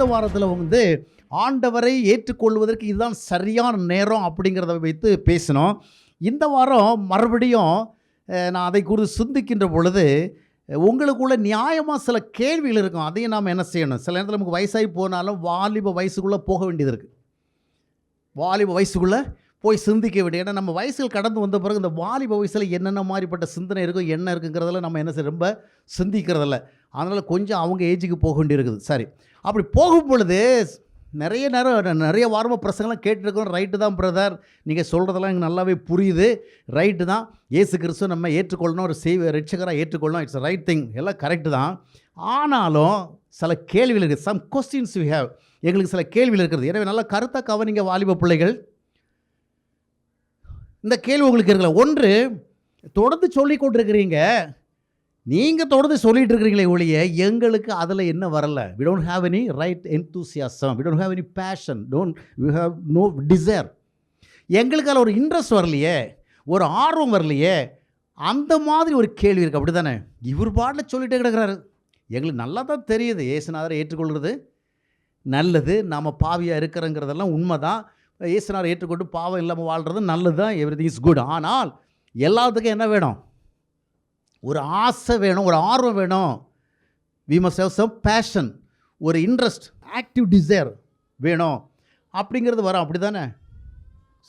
கடந்த வாரத்தில் வந்து ஆண்டவரை ஏற்றுக்கொள்வதற்கு இதுதான் சரியான நேரம் அப்படிங்கிறத வைத்து பேசினோம். இந்த வாரம் மறுபடியும் நான் அதை குறித்து சிந்திக்கின்ற பொழுது உங்களுக்குள்ளே உங்களுக்குள்ள நியாயமாக சில கேள்விகள் இருக்கும். அதையும் நாம் என்ன செய்யணும்? சில நேரத்தில் நமக்கு வயசாகி போனாலும் வாலிப வயசுக்குள்ளே போக வேண்டியது இருக்குது வாலிப வயசுக்குள்ளே போய் சிந்திக்க வேண்டிய ஏன்னா நம்ம வயசுகள் கடந்து வந்த பிறகு இந்த வாலிப வயசில் என்னென்ன மாதிரிப்பட்ட சிந்தனை இருக்கும் என்ன இருக்குங்கிறதெல்லாம் நம்ம என்ன செய்ய ரொம்ப சிந்திக்கிறதில்ல. அதனால் கொஞ்சம் அவங்க ஏஜுக்கு போக வேண்டியிருக்குது சரி. அப்படி போகும் பொழுது நிறைய நேரம் நிறைய வாரமாக பிரசங்கெல்லாம் கேட்டுருக்கோம். ரைட்டு தான் பிரதர். நீங்கள் சொல்கிறதெல்லாம் எனக்கு நல்லாவே புரியுது. ரைட்டு தான். ஏசு கிறிஸ்து நம்ம ஏற்றுக்கொள்ளணும் ஒரு சேவ ரட்சகராக ஏற்றுக்கொள்ளணும். இட்ஸ் ரைட் திங் எல்லாம் கரெக்டு தான். ஆனாலும் சில கேள்விகள் இருக்குது. சம் கொஸ்டின்ஸ் வி ஹேவ் எங்களுக்கு சில கேள்விகள் இருக்கிறது எனவே நல்லா கருத்தாக கவனிங்க வாலிப பிள்ளைகள். இந்த கேள்வி உங்களுக்கு இருக்கல ஒன்று தொடர்ந்து சொல்லி கொண்டிருக்கிறீங்க. நீங்கள் தொடர்ந்து சொல்லிட்டு இருக்கிறீங்களே ஒழிய எங்களுக்கு அதில் என்ன வரல? We don't have any right enthusiasm we don't have any passion don't we have no desire எங்களுக்கு அதில் ஒரு இன்ட்ரெஸ்ட் வரலையே ஒரு ஆர்வம் வரலையே அந்த மாதிரி ஒரு கேள்வி இருக்குது அப்படி தானே இவர் பாட்டில் சொல்லிட்டே கிடக்கிறாரு. எங்களுக்கு நல்லா தான் தெரியுது ஏசுநாதரை ஏற்றுக்கொள்கிறது நல்லது நாம் பாவியாக இருக்கிறோங்கிறதெல்லாம் உண்மை தான் ஏசுநாதரை ஏற்றுக்கொண்டு பாவம் இல்லாமல் வாழ்கிறது நல்லது தான் எவ்ரி இஸ் குட் ஆனால் எல்லாத்துக்கும் என்ன வேணும்? ஒரு ஆசை வேணும் ஒரு ஆர்வம் வேணும். We must have some passion ஒரு இன்ட்ரெஸ்ட் ஆக்டிவ் டிசைர் வேணும். அப்படிங்கிறது வரும். அப்படி தானே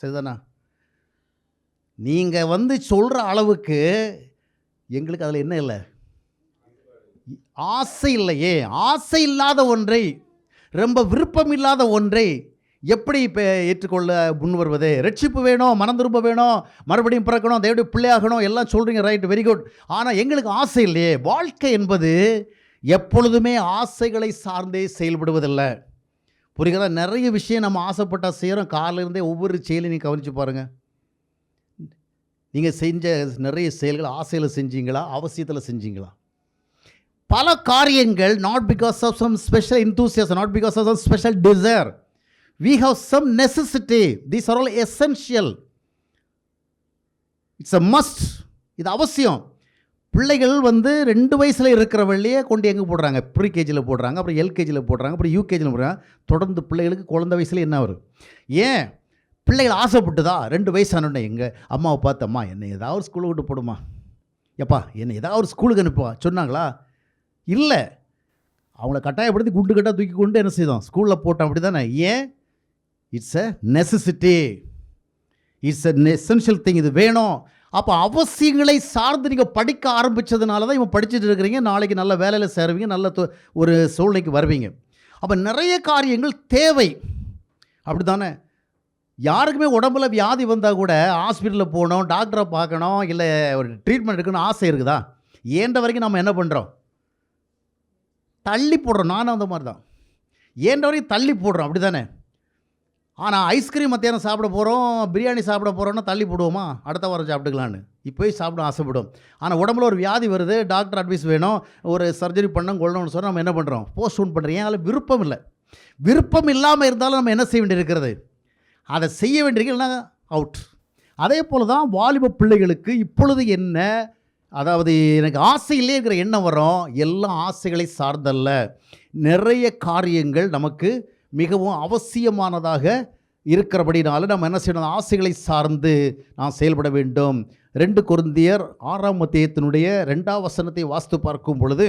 சரிதானா? நீங்கள் வந்து சொல்கிற அளவுக்கு எங்களுக்கு அதில் என்ன இல்லை? ஆசை இல்லையே. ஆசை இல்லாத ஒன்றை ரொம்ப விருப்பம் இல்லாத ஒன்றை எப்படி இப்போ ஏற்றுக்கொள்ள முன் வருவது? ரட்சிப்பு வேணும் மனம் திரும்ப வேணும் மறுபடியும் பிறக்கணும் தேவடைய பிள்ளையாகணும் எல்லாம் சொல்கிறீங்க ரைட் வெரி குட் ஆனால் எங்களுக்கு ஆசை இல்லையே. வாழ்க்கை என்பது எப்பொழுதுமே ஆசைகளை சார்ந்தே செயல்படுவதில்லை. புரிகிறதா? நிறைய விஷயம் நம்ம ஆசைப்பட்டால் செய்கிறோம் காலிலிருந்தே ஒவ்வொரு செயலையும் நீங்கள் கவனித்து பாருங்கள் நீங்கள் செஞ்ச நிறைய செயல்கள் ஆசையில் செஞ்சீங்களா? அவசியத்தில் செஞ்சீங்களா? பல காரியங்கள் not because of some special enthusiasm not because of some special desire we have some necessity. These are all essential. It's a must இது அவசியம். பிள்ளைகள் வந்து ரெண்டு வயசில் வழியே கொண்டு எங்கே போடுறாங்க? ப்ரீ கேஜியில் போடுறாங்க அப்புறம் எல்கேஜியில் போடுறாங்க அப்புறம் யூகேஜியில் போடுறாங்க. தொடர்ந்து பிள்ளைகளுக்கு குழந்த வயசில் என்ன வரும்? ஏன்? பிள்ளைகள் ஆசைப்பட்டுதா? ரெண்டு வயசானோடனே எங்கள் அம்மாவை பார்த்து அம்மா என்னை ஏதாவது ஒரு ஸ்கூலுக்கு விட்டு போடுமா? எப்பா என்னை ஏதாவது ஒரு ஸ்கூலுக்கு அனுப்புவா? சொன்னாங்களா? இல்லை. அவங்கள கட்டாயப்படுத்தி குண்டு கட்டாக தூக்கி கொண்டு என்ன செய்தோம்? ஸ்கூலில் போட்டோம் அப்படி தானே ஏன்? It's a necessity it's a essential thing இது வேணும். அப்போ அவசியங்களை சார்ந்து நீங்கள் படிக்க ஆரம்பித்ததுனால தான் இவன் படிச்சுட்டு இருக்கிறீங்க. நாளைக்கு நல்ல வேலையில் சேருவீங்க நல்ல தொ- ஒரு சூழ்நிலைக்கு வருவீங்க. அப்போ நிறைய காரியங்கள் தேவை. அப்படி தானே யாருக்குமே உடம்புல வியாதி வந்தால் கூட ஹாஸ்பிட்டலில் போகணும் டாக்டரை பார்க்கணும் இல்லை ஒரு ட்ரீட்மெண்ட் எடுக்கணும்னு ஆசை இருக்குதா? ஏண்ட வரைக்கும் நம்ம என்ன பண்ணுறோம் தள்ளி போடுறோம். நானும் அந்த மாதிரி தான் ஏண்ட வரைக்கும் தள்ளி போடுறோம். அப்படி தானே ஆனால் ஐஸ்கிரீம் மத்தியானம் சாப்பிட போகிறோம் பிரியாணி சாப்பிட போகிறோன்னா தள்ளி போடுவோமா? அடுத்த வாரம் சாப்பிட்டுக்கலான்னு இப்போயே சாப்பிட ஆசைப்படும். ஆனால் உடம்புல ஒரு வியாதி வருது டாக்டர் அட்வைஸ் வேணும் ஒரு சர்ஜரி பண்ணணும் கொள்ளணும்னு சொன்னால் நம்ம என்ன பண்ணுறோம் போஸ்ட்போன் பண்ணுறோம் ஏன் அதில் விருப்பம் இல்லை. விருப்பம் இல்லாமல் இருந்தாலும் நம்ம என்ன செய்ய வேண்டியிருக்கிறது? அதை செய்ய வேண்டியிருக்கா அவுட் அதே போல் தான் வாலிப பிள்ளைகளுக்கு இப்பொழுது என்ன அதாவது எனக்கு ஆசையிலே இருக்கிற எண்ணம் வரும். எல்லா ஆசைகளை சார்ந்தல்ல. நிறைய காரியங்கள் நமக்கு மிகவும் அவசியமானதாக இருக்கிறபடினால நம்ம என்ன செய்யணும்? ஆசைகளை சார்ந்து நாம் செயல்பட வேண்டும். ரெண்டு கொருந்தியர் ஆறாம் மத்தியத்தினுடைய ரெண்டாம் வசனத்தை வாஸ்து பார்க்கும் பொழுது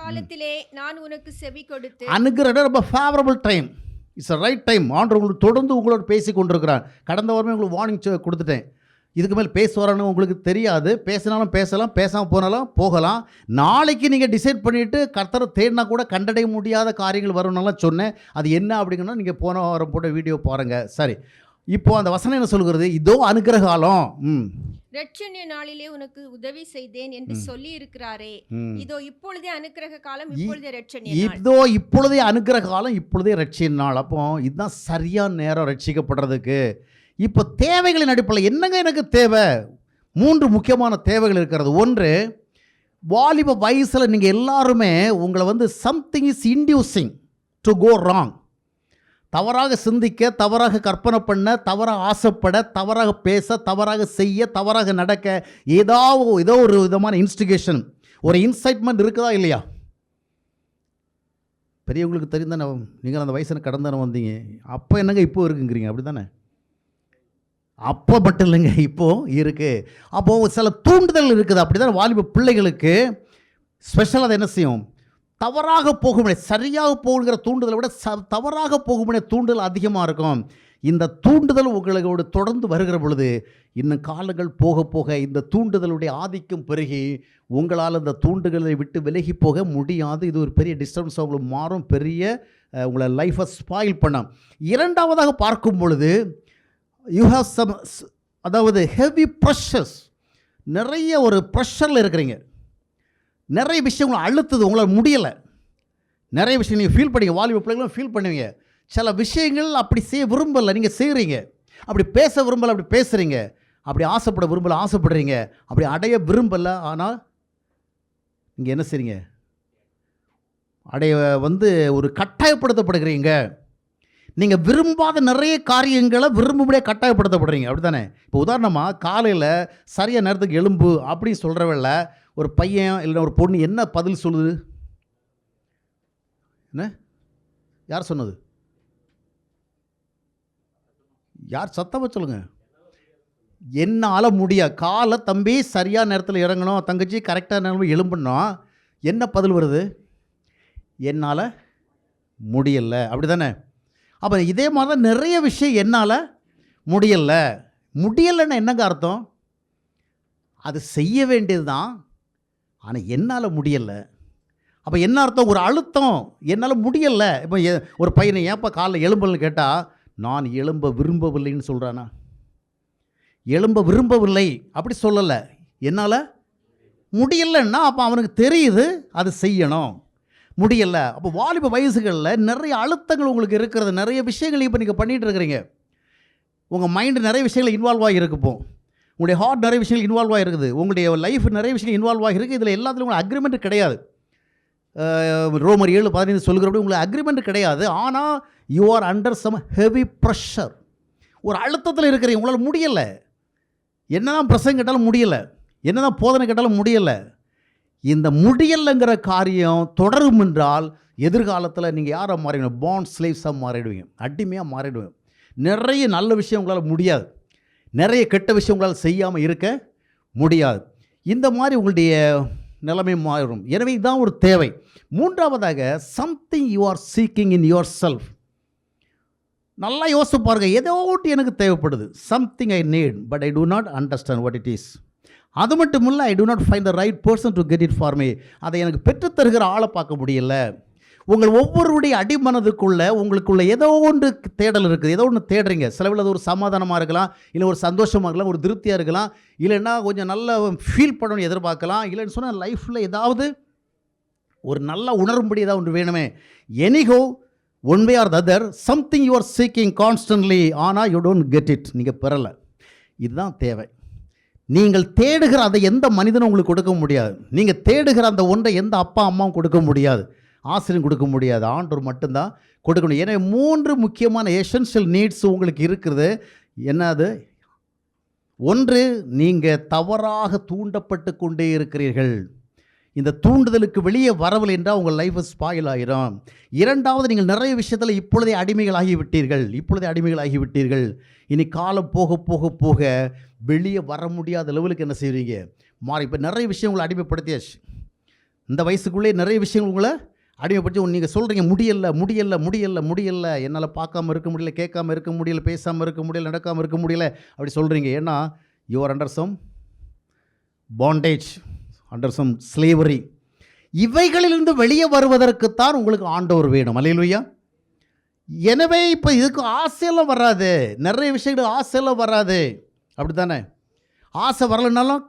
காலத்திலே நான் உனக்கு செவி கொடுத்து ரொம்ப favourable time it's right time ஆண்டவர் உங்களுக்கு தொடர்ந்து உங்களோட பேசி கொண்டிருக்கிறார் கடந்த வாரமே உங்களுக்கு வார்னிங் கொடுத்துட்டேன். இதுக்கு மேல் பேசுவாரான்னு உங்களுக்கு தெரியாது. பேசினாலும் பேசலாம் பேசாமல் போனாலும் போகலாம். நாளைக்கு நீங்கள் டிசைட் பண்ணிவிட்டு கர்த்தரை தேடினா கூட கண்டடைய முடியாத காரியங்கள் வரும்னாலாம் சொன்னேன். அது என்ன அப்படிங்கன்னா நீங்கள் போன வாரம் போட்ட வீடியோ பாருங்கள் சரி. இப்போ அந்த வசனம் என்ன சொல்கிறது இதோ அனுக்கிரக காலம் ம். ரட்சணிய நாளிலே உனக்கு உதவி செய்தேன் என்று சொல்லி இருக்கிறாரே இதோ இப்பொழுதே அனுக்கிரக காலம் இப்பொழுதே ரட்சணிய இதோ இப்பொழுதே அனுக்கிற காலம் இப்பொழுதே ரட்சியின் நாள். அப்போ இதுதான் சரியான நேரம் ரட்சிக்கப்படுறதுக்கு. இப்போ தேவைகளின் அடிப்படையில் என்னங்க எனக்கு தேவை? மூன்று முக்கியமான தேவைகள் இருக்கிறது. ஒன்று வாலிப வயசில் நீங்கள் எல்லாருமே உங்களை வந்து something is inducing to go wrong தவறாக சிந்திக்க தவறாக கற்பனை பண்ண தவறாக ஆசைப்பட தவறாக பேச தவறாக செய்ய தவறாக நடக்க ஏதாவது ஏதோ ஒரு விதமான இன்ஸ்டிகேஷன் ஒரு இன்சைட்மெண்ட் இருக்குதா இல்லையா? பெரியவங்களுக்கு தெரியும் நீங்கள் அந்த வயசில் கடந்தானே வந்தீங்க. அப்போ என்னங்க இப்போ இருக்குங்கிறீங்க? அப்படி தானே அப்போ மட்டும் இல்லைங்க இப்போ இருக்குது அப்போது சில தூண்டுதல் இருக்குது. அப்படி தான் வாலிப பிள்ளைகளுக்கு ஸ்பெஷல் அதை என்ன செய்யும்? தவறாக போகும்படி சரியாக போகுங்கிற தூண்டுதலை விட ச தவறாக போகும்படி தூண்டுதல் அதிகமாக இருக்கும். இந்த தூண்டுதல் உங்களோட தொடர்ந்து வருகிற பொழுது இன்னும் காலங்கள் போக போக இந்த தூண்டுதலுடைய ஆதிக்கம் பெருகி உங்களால் இந்த தூண்டுகளை விட்டு விலகி போக முடியாது. இது ஒரு பெரிய டிஸ்டர்பன்ஸ் உங்களுக்கு மாறும். பெரிய உங்களை லைஃப்பை ஸ்பாயில் பண்ண இரண்டாவதாக பார்க்கும் பொழுது யூ ஹாவ் சம் அதாவது ஹெவி ப்ரெஷர்ஸ் நிறைய ஒரு ப்ரெஷரில் இருக்கிறீங்க. நிறைய விஷயம் உங்களை அழுத்துது உங்களால் முடியலை. நிறைய விஷயம் நீங்கள் ஃபீல் பண்ணீங்க. வாலிப பிள்ளைங்களும் ஃபீல் பண்ணுவீங்க. சில விஷயங்கள் அப்படி செய்ய விரும்பலை. நீங்கள் செய்கிறீங்க அப்படி பேச விரும்பலை அப்படி பேசுகிறீங்க அப்படி ஆசைப்பட விரும்பலை ஆசைப்படுறீங்க. அப்படி அடைய விரும்பலை. ஆனால் நீங்கள் என்ன செய்றீங்க? அடைய வந்து ஒரு கட்டாயப்படுத்தப்படுகிறீங்க. நீங்கள் விரும்பாத நிறைய காரியங்களை விரும்பும்படியே கட்டாயப்படுத்தப்படுறீங்க. அப்படி தானே இப்போ உதாரணமாக காலையில் சரியாக நேரத்துக்கு எலும்பு அப்படின்னு சொல்கிறவள ஒரு பையன் இல்லை ஒரு பொண்ணு என்ன பதில் சொல்லுது? என்ன? யார் சொன்னது? யார்? சத்தமாக சொல்லுங்கள் என்னால் முடியா காலை தம்பி சரியாக நேரத்தில் இறங்கணும் தங்கச்சி கரெக்டாக நேரம் எலும்புனோம் என்ன பதில் வருது? என்னால் முடியல. அப்படி தானே அப்போ இதே மாதிரி தான் நிறைய விஷயம் என்னால் முடியல. முடியலைன்னா என்னங்க அர்த்தம்? அது செய்ய வேண்டியது தான் ஆனால் என்னால் முடியலை. அப்போ என்ன அர்த்தம்? ஒரு அழுத்தம். என்னால் முடியலை. இப்போ ஒரு பையனை ஏன்ப்பா காலைல எலும்பல்னு கேட்டால் நான் எழும்ப விரும்பவில்லைன்னு சொல்கிறானா எழும்ப விரும்பவில்லை. அப்படி சொல்லலை. என்னால் முடியலைன்னா அப்போ அவனுக்கு தெரியுது அது செய்யணும். முடியலை. அப்போ வாலிப வயசுகளில் நிறைய அழுத்தங்கள் உங்களுக்கு இருக்கிறது. நிறைய விஷயங்கள் இப்போ நீங்கள் பண்ணிகிட்டு இருக்கிறீங்க. உங்கள் மைண்டு நிறைய விஷயங்கள் இன்வால்வ் ஆகியிருக்குப்போம் உங்களுடைய ஹார்ட் நிறைய விஷயங்கள் இன்வால்வ் ஆகிருக்குது. உங்களுடைய லைஃப் நிறைய விஷயங்கள் இன்வால்வ் ஆகிருக்கு இதில் எல்லாத்துலையும் உங்களுக்கு அக்ரிமெண்ட் கிடையாது. ரோமர் ஏழு பதினைந்து சொல்கிறபடி உங்களுக்கு அக்ரிமெண்ட் கிடையாது. ஆனால் you are under some heavy pressure ஒரு அழுத்தத்தில் இருக்கிறீங்க. உங்களால் முடியலை. என்னதான் பிரசங்க கேட்டாலும் முடியலை. என்னதான் போதனை கேட்டாலும் முடியலை. இந்த முடியலைங்கிற காரியம் தொடரும் என்றால் எதிர்காலத்தில் நீங்கள் யாரை மாறிடுவீங்க? பாண்ட் ஸ்லேவ்ஸாக மாறிடுவீங்க. அடிமையாக மாறிடுவீங்க. நிறைய நல்ல விஷயம் உங்களால் முடியாது. நிறைய கெட்ட விஷயம் உங்களால் செய்யாமல் இருக்க முடியாது. இந்த மாதிரி உங்களுடைய நிலைமை மாறும். எனவே இதுதான் ஒரு தேவை. மூன்றாவதாக something you are seeking in yourself நல்லா யோசிச்சு பாருங்கள் ஏதோ ஒன்று எனக்கு தேவைப்படுது. Something I need but I do not understand what it is அது மட்டும் இல்லை I do not find the right person to get it for me அதை எனக்கு பெற்றுத்தருகிற ஆளை பார்க்க முடியல. உங்கள் ஒவ்வொருடைய அடிமனதுக்குள்ள உங்களுக்குள்ள ஏதோ ஒன்று தேடல் இருக்குது. ஏதோ ஒன்று தேடுறீங்க. சிலவில் அது ஒரு சமாதானமாக இருக்கலாம் இல்லை ஒரு சந்தோஷமாக இருக்கலாம் ஒரு திருப்தியாக இருக்கலாம் இல்லைன்னா கொஞ்சம் நல்ல ஃபீல் பண்ணணும் எதிர்பார்க்கலாம் இல்லைன்னு சொன்னால் லைஃப்பில் ஏதாவது ஒரு நல்ல உணரும்படி ஏதாவது ஒன்று வேணுமே. Anyhow one way or other something you are seeking constantly ஆனால் யூ டோன்ட் கெட் இட் நீங்கள் பெறலை. இதுதான் தேவை. நீங்கள் தேடுகிற அதை எந்த மனிதனும் உங்களுக்கு கொடுக்க முடியாது. நீங்கள் தேடுகிற அந்த ஒன்றை எந்த அப்பா அம்மாவும் கொடுக்க முடியாது. ஆசிரியர் கொடுக்க முடியாது. ஆண்டோர் மட்டும்தான் கொடுக்கணும். ஏன்னா மூன்று முக்கியமான எசென்ஷியல் நீட்ஸ் உங்களுக்கு இருக்கிறது என்னது? ஒன்று நீங்கள் தவறாக தூண்டப்பட்டு கொண்டே இருக்கிறீர்கள். இந்த தூண்டுதலுக்கு வெளியே வரவில்லை என்றால் உங்கள் லைஃப் ஸ்பாயில் ஆகிரும் இரண்டாவது நீங்கள் நிறைய விஷயத்தில் இப்பொழுதே அடிமைகள் ஆகிவிட்டீர்கள் இப்பொழுதே அடிமைகள் ஆகிவிட்டீர்கள் இனி காலம் போக போக போக வெளியே வர முடியாத லெவலுக்கு என்ன செய்வீங்க? மாறி இப்போ நிறைய விஷயம் உங்களை அடிமைப்படுத்தியாச்சு. இந்த வயசுக்குள்ளே நிறைய விஷயங்கள் உங்களை அடிமைப்படுத்தி நீங்கள் சொல்கிறீங்க முடியல முடியல முடியல முடியல. என்னால் பார்க்காம இருக்க முடியல கேட்காம இருக்க முடியல பேசாமல் இருக்க முடியல நடக்காமல் இருக்க முடியல. அப்படி சொல்கிறீங்க ஏன்னா you're under some bondage under some slavery இவைகளிலிருந்து வெளியே வருவதற்குத்தான் உங்களுக்கு ஆண்டவர் வேணும். அல்லையா எனவே இப்போ இதுக்கு ஆசையெல்லாம் வராது. நிறைய விஷயங்கள் ஆசையெல்லாம் வராது. அப்படி தானே ஆசை வரலைனாலும்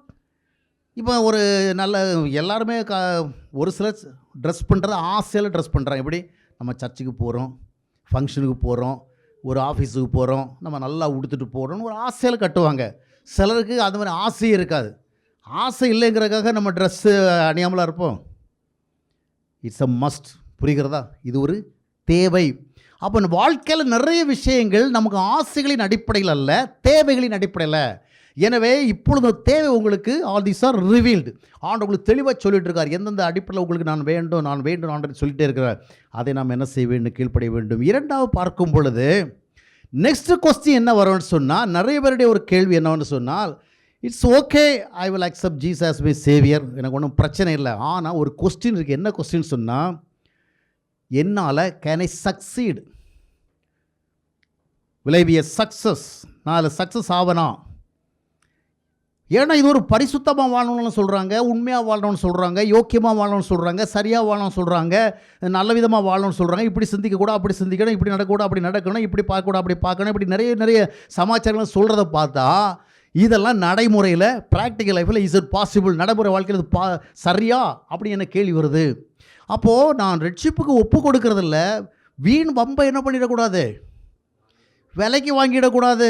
இப்போ ஒரு நல்ல எல்லாருமே க ஒரு சிலர் ட்ரெஸ் பண்ணுறது ஆசையில் ட்ரெஸ் பண்ணுறாங்க எப்படி? நம்ம சர்ச்சுக்கு போகிறோம் ஃபங்க்ஷனுக்கு போகிறோம் ஒரு ஆஃபீஸுக்கு போகிறோம் நம்ம நல்லா உடுத்துட்டு போகிறோம்னு ஒரு ஆசையில் கட்டுவாங்க. சிலருக்கு அது மாதிரி ஆசையே இருக்காது. ஆசை இல்லைங்கிறதுக்காக நம்ம ட்ரெஸ்ஸு அணியாமலாம் இருப்போம். இட்ஸ் அ மஸ்ட் புரிகிறதா? இது ஒரு தேவை. அப்போ வாழ்க்கையில் நிறைய விஷயங்கள் நமக்கு ஆசைகளின் அடிப்படையில் அல்ல தேவைகளின் அடிப்படையில் எனவே இப்பொழுது தேவை உங்களுக்கு ஆல் தீஸ் ஆர் ரிவீல்டு ஆண்டு உங்களுக்கு தெளிவாக சொல்லிட்டு இருக்கார் எந்தெந்த அடிப்படையில் உங்களுக்கு நான் வேண்டும் நான் வேண்டும் ஆண்டு சொல்லிட்டே இருக்கிறார். அதை நாம் என்ன செய்ய வேண்டும் கீழ்ப்படைய வேண்டும்? இரண்டாவது பார்க்கும் பொழுது நெக்ஸ்ட் கொஸ்டின் என்ன வரும்னு சொன்னால் நிறைய பேருடைய ஒரு கேள்வி என்னவென்னு சொன்னால் it's okay I will accept as my saviour எனக்கு ஒன்றும் பிரச்சனை இல்லை. ஆனால் ஒரு கொஸ்டின் இருக்குது என்ன கொஸ்டின் சொன்னால் என்னால் கேன் ஐ சக்சீடு விளைவிய சக்ஸஸ் நான் அதில் சக்ஸஸ் ஆவனா? ஏன்னா இது ஒரு பரிசுத்தமாக வாழணும்னு சொல்கிறாங்க உண்மையாக வாழணும்னு சொல்கிறாங்க யோக்கியமாக வாழணும்னு சொல்கிறாங்க சரியாக வாழணும்னு சொல்கிறாங்க நல்ல விதமாக வாழணும்னு சொல்கிறாங்க இப்படி சிந்திக்கக்கூட அப்படி சிந்திக்கணும். இப்படி நடக்கூட அப்படி நடக்கணும். இப்படி பார்க்கக்கூட அப்படி பார்க்கணும். இப்படி நிறைய நிறைய சமாச்சாரங்கள் சொல்கிறத பார்த்தா இதெல்லாம் நடைமுறையில் ப்ராக்டிக்கல் லைஃப்பில் இஸ் இட் பாசிபிள் நடைமுறை வாழ்க்கையில் இது பா சரியா? அப்படின்னு என்ன கேள்வி வருது? அப்போது நான் ரெட்ஷிப்புக்கு ஒப்பு கொடுக்கறதில்ல. வீண் வம்பை என்ன பண்ணிடக்கூடாது? விலைக்கு வாங்கிடக்கூடாது.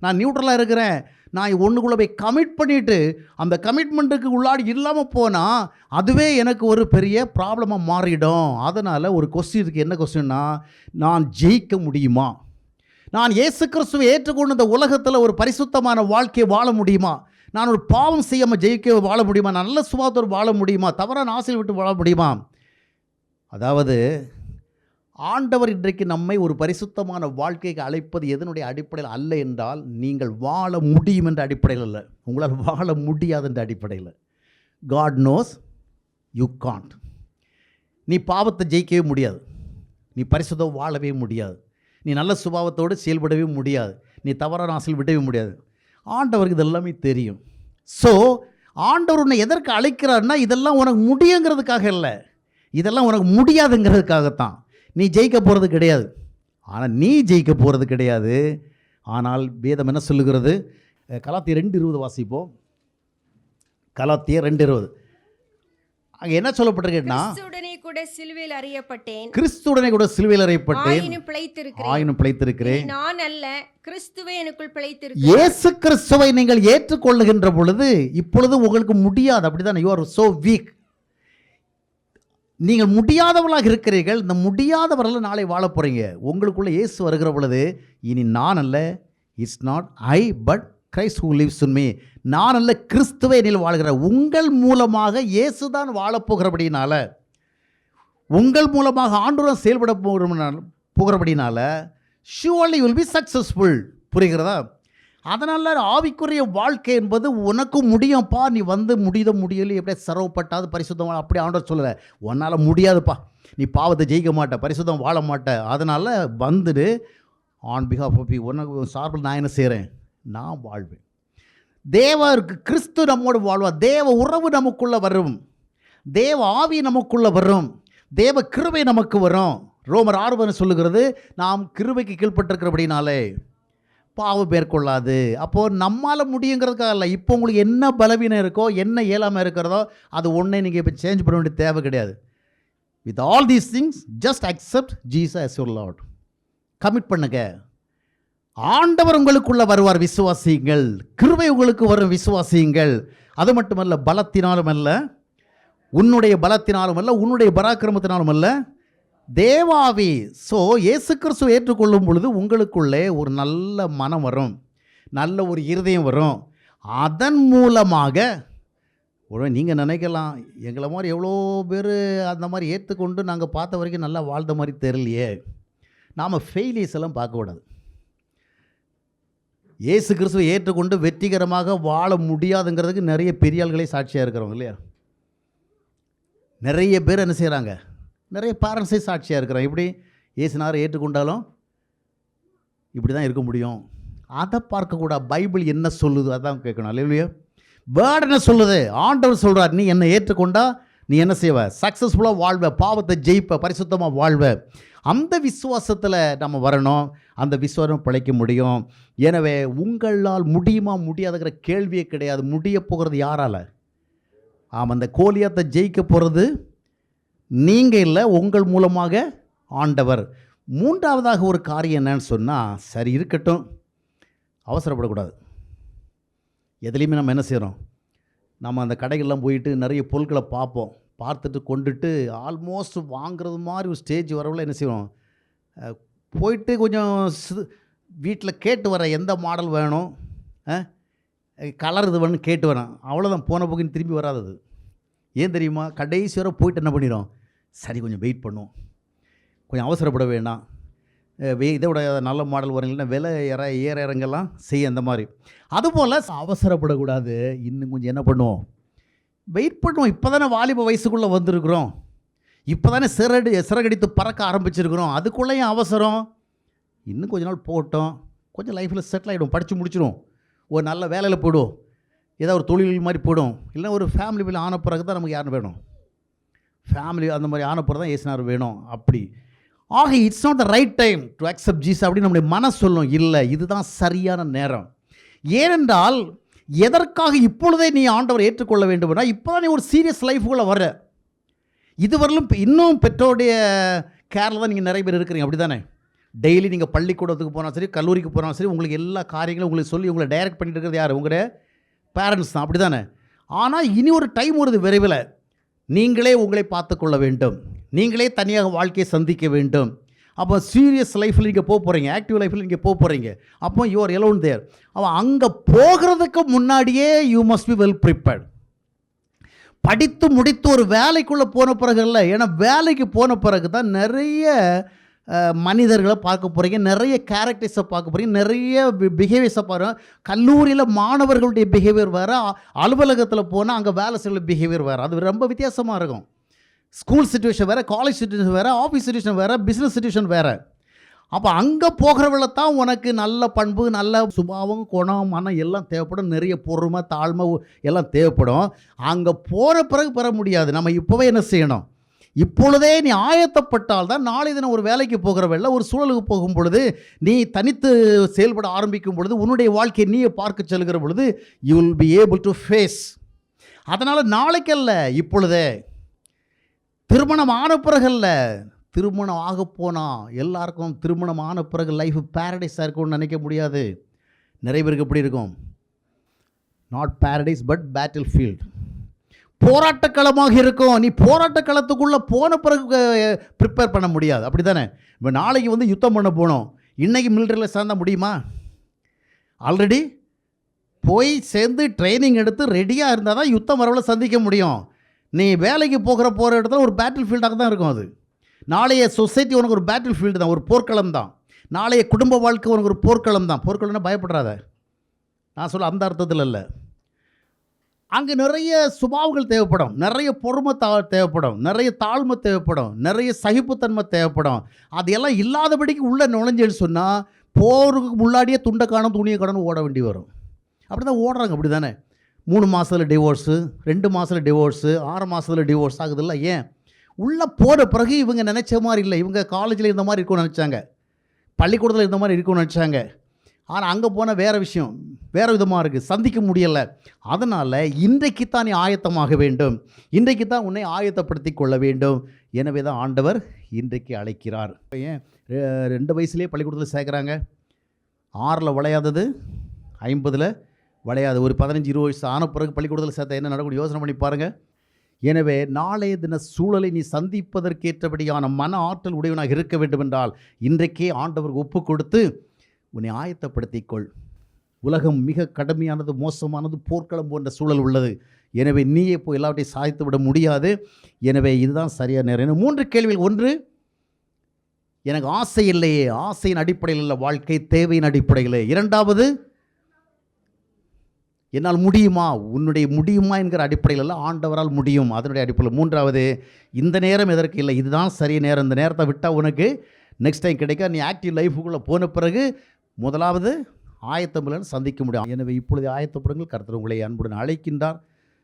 நான் நியூட்ரலாக இருக்கிறேன். நான் ஒன்றுக்குள்ளே போய் கமிட் பண்ணிவிட்டு அந்த கமிட்மெண்ட்டுக்கு உள்ளாடி இல்லாமல் போனால் அதுவே எனக்கு ஒரு பெரிய ப்ராப்ளமாக மாறிடும். அதனால் ஒரு கொஸ்டின் இருக்குது என்ன கொஸ்டின்னா நான் ஜெயிக்க முடியுமா? நான் இயேசு கிறிஸ்துவை ஏற்றுக்கொண்டு இந்த உலகத்தில் ஒரு பரிசுத்தமான வாழ்க்கையை வாழ முடியுமா? நான் ஒரு பாவம் செய்யாமல் ஜெயிக்க வாழ முடியுமா? நல்ல சுபாத்தோடு வாழ முடியுமா? தவறான ஆசையில் விட்டு வாழ முடியுமா? அதாவது ஆண்டவர் இன்றைக்கு நம்மை ஒரு பரிசுத்தமான வாழ்க்கைக்கு அழைப்பது எதனுடைய அடிப்படையில் அல்ல என்றால் நீங்கள் வாழ முடியும் என்ற அடிப்படையில் அல்ல. உங்களால் வாழ முடியாது என்ற அடிப்படையில். காட் நோஸ் யூ காண்ட் நீ பாவத்தை ஜெயிக்கவே முடியாது. நீ பரிசுத்தம் வாழவே முடியாது. நீ நல்ல சுபாவத்தோடு செயல்படவே முடியாது. நீ தவறான ஆசையில் விடவே முடியாது. ஆண்டவருக்கு இதெல்லாமே தெரியும். ஸோ ஆண்டவர் உன்னை எதற்கு அழைக்கிறாருன்னா இதெல்லாம் உனக்கு முடியுங்கிறதுக்காக இல்லை இதெல்லாம் உனக்கு முடியாதுங்கிறதுக்காகத்தான். நீ ஜெயிக்க போகிறது கிடையாது. ஆனால் நீ ஜெயிக்க போகிறது கிடையாது. ஆனால் வேதம் என்ன சொல்லுகிறது? அஹ் கலாத்திய ரெண்டு இருபது வாசிப்போம். கலாத்திய ரெண்டு இருபது. அங்கே என்ன சொல்லப்பட்டிருக்குன்னா கிறிஸ்துவுடனே கூட சிலுவையில் அறியப்பட்டேன். கிறிஸ்துடனே கூட சிலுவையில் அறையப்பட்டேன். ஆயினும் பிழைத்திருக்கிறேன். ஆயினும் பிழைத்திருக்கிறேன். நான் அல்ல கிறிஸ்துவே எனக்குள் பிழைத்திருக்கிறேன் இயேசு கிறிஸ்துவை நீங்கள் ஏற்றுக்கொள்ளுகின்ற பொழுது இப்பொழுது உங்களுக்கு முடியாது. அப்படிதான் யூ ஆர் so வீக் நீங்கள் முடியாதவர்களாக இருக்கிறீர்கள். இந்த முடியாதவர்கள் நாளை வாழப் போகிறீங்க உங்களுக்குள்ள இயேசு வருகிற பொழுது இனி நான் அல்ல it's not I but Christ who lives உண்மை நான் அல்ல கிறிஸ்துவை என்னில் வாழ்கிற. உங்கள் மூலமாக இயேசு தான் வாழப்போகிறபடினால உங்கள் மூலமாக ஆண்டுடன் செயல்பட போகிற போகிறபடினால ஷுவர்லி வில் பி சக்ஸஸ்ஃபுல் புரிகிறதா? அதனால் ஆவிக்குரிய வாழ்க்கை என்பது உனக்கும் முடியும்ப்பா நீ வந்து முடியுத முடியலையே எப்படியே சிரமப்பட்டாது பரிசுத்தம் வாழ. அப்படி ஆண்டவர் சொல்லலை. உன்னால் முடியாதுப்பா. நீ பாவத்தை ஜெயிக்க மாட்ட பரிசுத்தம் வாழ மாட்ட. அதனால் வந்துடு. ஆன் பிஹாஃப் ஆஃப் உனக்கு சார்பில் நான் என்ன செய்கிறேன் நான் வாழ்வேன். தேவருக்கு கிறிஸ்து நம்மோடு வாழ்வார். தேவ உறவு நமக்குள்ளே வரும். தேவ ஆவி நமக்குள்ளே வரும். தேவ கிருவை நமக்கு வரும். ரோமர் ஆர்வன் சொல்லுகிறது நாம் கிருவைக்கு கீழ்பட்டிருக்கிறபடினாலே பாவம் மேற்கொள்ளாது. அப்போது நம்மால் முடியுங்கிறதுக்காக இல்லை இப்போ உங்களுக்கு என்ன பலவீனம் இருக்கோ என்ன இயலாமல் இருக்கிறதோ அது ஒன்றே நீங்கள் இப்போ சேஞ்ச் பண்ண வேண்டிய தேவை கிடையாது. With all these things just accept Jesus as Lord commit பண்ணுங்க. ஆண்டவர் உங்களுக்குள்ள வருவார் விசுவாசியுங்கள். கிருவை உங்களுக்கு வரும் விசுவாசியுங்கள். அது மட்டுமல்ல பலத்தினாலும் அல்ல உன்னுடைய பலத்தினாலும் அல்ல உன்னுடைய பராக்கிரமத்தினாலும் அல்ல. தேவாவி ஸோ இயேசு கிறிஸ்துவை ஏற்றுக்கொள்ளும் பொழுது உங்களுக்குள்ளே ஒரு நல்ல மனம் வரும். நல்ல ஒரு இருதயம் வரும். அதன் மூலமாக ஒரு நீங்கள் நினைக்கலாம் எங்களை மாதிரி எவ்வளோ பேர் அந்த மாதிரி ஏற்றுக்கொண்டு நாங்கள் பார்த்த வரைக்கும் நல்லா வாழ்ந்த மாதிரி தெரியலையே. நாம் ஃபெயிலியர்ஸ் எல்லாம் பார்க்கக்கூடாது. இயேசு கிறிஸ்துவை ஏற்றுக்கொண்டு வெற்றிகரமாக வாழ முடியாதுங்கிறதுக்கு நிறைய பெரியாள்களே சாட்சியாக இருக்கிறவங்க இல்லையா? நிறைய பேர் என்ன செய்கிறாங்க நிறைய பேரண்ட்ஸே சாட்சியாக இருக்கிறாங்க. இப்படி இயேசுனாரை ஏற்றுக்கொண்டாலும் இப்படி தான் இருக்க முடியும். அதை பார்க்கக்கூடாது பைபிள் என்ன சொல்லுது? அதான் கேட்கணும் இல்லையா வேர்டு என்ன சொல்லுது? ஆண்டவர் சொல்கிறார் நீ என்னை ஏற்றுக்கொண்டா நீ என்ன செய்வ? சக்ஸஸ்ஃபுல்லாக வாழ்வ பாவத்தை ஜெயிப்ப பரிசுத்தமாக வாழ்வ. அந்த விசுவாசத்தில் நம்ம வரணும். அந்த விசுவாசம் பிழைக்க முடியும். எனவே உங்களால் முடியுமா முடியாதுங்கிற கேள்வியே கிடையாது. முடிய போகிறது யாரால்? ஆமாம் அந்த கோலியாத்தை ஜெயிக்க போகிறது நீங்கள் இல்லை உங்கள் மூலமாக ஆண்டவர். மூன்றாவதாக ஒரு காரியம் என்னன்னு சொன்னால் சரி இருக்கட்டும். அவசரப்படக்கூடாது. எதுலேயுமே நம்ம என்ன செய்கிறோம் நம்ம அந்த கடைகள்லாம் போயிட்டு நிறைய பொருட்களை பார்ப்போம். பார்த்துட்டு கொண்டுட்டு ஆல்மோஸ்ட் வாங்குறது மாதிரி ஒரு ஸ்டேஜ் வரவில் என்ன செய்வோம்? போயிட்டு கொஞ்சம் வீட்டில் கேட்டு வர எந்த மாடல் வேணும்? கலர் இது வேணும்னு கேட்டு வரேன் அவ்வளோதான் போன போக்குன்னு திரும்பி வராதது. ஏன் தெரியுமா? கடைசி வரை போயிட்டு என்ன பண்ணிடும் சரி கொஞ்சம் வெயிட் பண்ணும் கொஞ்சம் அவசரப்பட வேண்டாம். வே இதோட நல்ல மாடல் வரீங்கன்னா விலை ஏற ஏற இறங்கெல்லாம் செய்ய அந்த மாதிரி. அதுபோல் அவசரப்படக்கூடாது. இன்னும் கொஞ்சம் என்ன பண்ணுவோம்? வெயிட் பண்ணுவோம் இப்போ தானே வாலிப வயசுக்குள்ளே வந்திருக்கிறோம். இப்போ தானே சிறடி சிறகடித்து பறக்க ஆரம்பிச்சிருக்கிறோம். அதுக்குள்ளேயும் அவசரம். இன்னும் கொஞ்ச நாள் போகட்டும் கொஞ்சம் லைஃப்பில் செட்டில் ஆகிடும் படித்து முடிச்சிடும் ஒரு நல்ல வேலையில் போயிடும் ஏதோ ஒரு தொழில் மாதிரி போயிடும். இல்லை ஒரு ஃபேமிலி பில் ஆன பிறகு தான் நமக்கு யாரும் வேணும். ஃபேமிலி அந்த மாதிரி ஆன பிறகு தான் ஏசுனார் வேணும். அப்படி. ஆக it's not the right time to accept Jesus அப்படின்னு நம்முடைய மனசு சொல்லும். இல்லை இதுதான் சரியான நேரம். ஏனென்றால் எதற்காக இப்பொழுதே நீ ஆண்டவர் ஏற்றுக்கொள்ள வேண்டும்னா இப்போ நீ ஒரு சீரியஸ் லைஃபுக்குள்ளே வர இதுவரையிலும் இன்னும் பெற்றோருடைய கேரில் தான் நீங்கள் நிறைய பேர் இருக்கிறீங்க. அப்படி தானே டெய்லி நீங்கள் பள்ளிக்கூடத்துக்கு போனாலும் சரி கல்லூரிக்கு போனாலும் சரி உங்களுக்கு எல்லா காரியங்களும் உங்களுக்கு சொல்லி உங்களை டைரக்ட் பண்ணிட்டு இருக்கிறது யார்? உங்களுடைய பேரண்ட்ஸ் தான். அப்படி தானே ஆனால் இனி ஒரு டைம் வருது விரைவில். நீங்களே உங்களை பார்த்துக்கொள்ள வேண்டும். நீங்களே தனியாக வாழ்க்கையை சந்திக்க வேண்டும். அப்போ சீரியஸ் லைஃப்பில் நீங்கள் போக போகிறீங்க ஆக்டிவ் லைஃப்பில் நீங்கள் போக போகிறீங்க அப்போ யுவர் எலோன் தேர் அவன் அங்கே போகிறதுக்கு முன்னாடியே you must be well prepared படித்து முடித்து ஒரு வேலைக்குள்ளே போன பிறகு இல்லை ஏன்னா வேலைக்கு போன பிறகு தான் நிறைய மனிதர்களை பார்க்க போகிறீங்க நிறைய கேரக்டர்ஸை பார்க்க போகிறீங்க நிறைய பிஹேவியர்ஸை பாருங்க. கல்லூரியில் மாணவர்களுடைய பிஹேவியர் வேறு அலுவலகத்தில் போனால் அங்கே வேலை செய்கிற பிஹேவியர் வேறு. அது ரொம்ப வித்தியாசமாக இருக்கும். ஸ்கூல் சுச்சுவேஷன் வேறு காலேஜ் சுச்சுவேஷன் வேறு ஆஃபீஸ் சுச்சுவேஷன் வேறு பிஸ்னஸ் சுச்சுவேஷன் வேறு. அப்போ அங்கே போகிறவள தான் உனக்கு நல்ல பண்பு நல்ல சுபாவம் குணம் மனம் எல்லாம் தேவைப்படும். நிறைய பொறுமை தாழ்மை எல்லாம் தேவைப்படும். அங்கே போகிற பிறகு பெற முடியாது. நம்ம இப்போவே என்ன செய்யணும்? இப்பொழுதே நீ ஆயத்தப்பட்டால் தான் நாளை தினம் ஒரு வேலைக்கு போகிற ஒரு சூழலுக்கு போகும் பொழுது நீ தனித்து செயல்பட ஆரம்பிக்கும் பொழுது உன்னுடைய வாழ்க்கையை நீயே பார்க்க செல்கிற பொழுது you will be able to face அதனால் நாளைக்கல்ல இப்பொழுதே. திருமணம் ஆன பிறகல்ல திருமணம் ஆக போனால் எல்லாருக்கும் திருமணம் ஆன பிறகு லைஃப் பேரடைஸாக இருக்கும்னு நினைக்க முடியாது. நிறைய பேருக்கு எப்படி இருக்கும்? Not paradise but battlefield போராட்டக்களமாக இருக்கும். நீ போராட்ட களத்துக்குள்ளே போன பிறகு ப்ரிப்பேர் பண்ண முடியாது. அப்படி தானே இப்போ நாளைக்கு வந்து யுத்தம் பண்ண போனோம். இன்றைக்கி மிலிட்டரியில் சேர்ந்தா முடியுமா? ஆல்ரெடி போய் சேர்ந்து ட்ரைனிங் எடுத்து ரெடியாக இருந்தால் தான் யுத்தம் வரவில் சந்திக்க முடியும். நீ வேலைக்கு போகிற போகிற இடத்துல ஒரு பேட்டில் ஃபீல்டாக தான் இருக்கும் அது. நாளைய சொசைட்டி உனக்கு ஒரு பேட்டில் ஃபீல்டு தான் ஒரு போர்க்களம் தான். நாளைய குடும்ப வாழ்க்கை உனக்கு ஒரு போர்க்களம் தான். போர்க்களம்னா பயப்படுறாத நான் சொல்ல அந்த அர்த்தத்தில் இல்லை. அங்கே நிறைய சுபாவங்கள் தேவைப்படும். நிறைய பொறுமை தா தேவைப்படும். நிறைய தாழ்மை தேவைப்படும். நிறைய சகிப்புத்தன்மை தேவைப்படும். அது எல்லாம் இல்லாதபடிக்கு உள்ளே நுழைஞ்சேன்னு சொன்னால் போருக்கு முன்னாடியே துண்டை காணும் துணியை காணும் ஓட வேண்டி வரும். அப்படி தான் ஓடுறாங்க அப்படி தானே மூணு மாதத்தில் டிவோர்ஸு ரெண்டு மாதத்தில் டிவோர்ஸு ஆறு மாதத்தில் டிவோர்ஸ் ஆகுதுல்ல ஏன்? உள்ளே போன பிறகு இவங்க நினச்ச மாதிரி இல்லை. இவங்க காலேஜில் இருந்த மாதிரி இருக்கும்னு நினச்சாங்க. பள்ளிக்கூடத்தில் இருந்த மாதிரி இருக்கும்னு நினச்சாங்க. ஆனால் அங்கே போனால் வேறு விஷயம். வேறு விதமாக இருக்குது சந்திக்க முடியலை. அதனால் இன்றைக்கு தான் நீ ஆயத்தமாக வேண்டும். இன்றைக்கு தான் உன்னை ஆயத்தப்படுத்தி கொள்ள வேண்டும். எனவே தான் ஆண்டவர் இன்றைக்கு அழைக்கிறார். ஏன்? ரெ- ரெண்டு வயசுலேயே பள்ளிக்கூடத்தில் சேர்க்குறாங்க. ஆறில் விளையாதது ஐம்பதில் விளையாது ஒரு பதினஞ்சு இருபது வயசு ஆன பிறகு பள்ளிக்கூடத்தில் சேர்த்தா என்ன நடக்கும் யோசனை பண்ணி பாருங்கள் எனவே நாளைய தின சூழலை நீ சந்திப்பதற்கேற்றபடியான மன ஆற்றல் உடையவனாக இருக்க வேண்டுமென்றால் இன்றைக்கே ஆண்டவர் ஒப்பு கொடுத்து உன்னை ஆயத்தப்படுத்திக்கொள். உலகம் மிக கடுமையானது மோசமானது போர்க்களம் போன்ற சூழல் உள்ளது. எனவே நீயே போய் எல்லாவற்றையும் சாதித்து விட முடியாது. எனவே இதுதான் சரியான நேரம். எனவே மூன்று கேள்விகள். ஒன்று எனக்கு ஆசை இல்லையே. ஆசையின் அடிப்படையில் இல்லை வாழ்க்கை தேவையின் அடிப்படையில். இரண்டாவது என்னால் முடியுமா? உன்னுடைய முடியுமா என்கிற அடிப்படையில் ஆண்டவரால் முடியும். அதனுடைய அடிப்படையில் மூன்றாவது இந்த நேரம் எதற்கு இல்லை? இதுதான் சரிய நேரம். இந்த நேரத்தை விட்டால் உனக்கு நெக்ஸ்ட் டைம் கிடைக்க நீ ஆக்டிவ் லைஃபுக்குள்ளே போன பிறகு முதலாவது ஆயத்தமில்லன்னு சந்திக்க முடியும். எனவே இப்பொழுது ஆயத்தப்படுங்கள். கர்த்தர் உங்களை அன்புடன் அழைக்கின்றார்.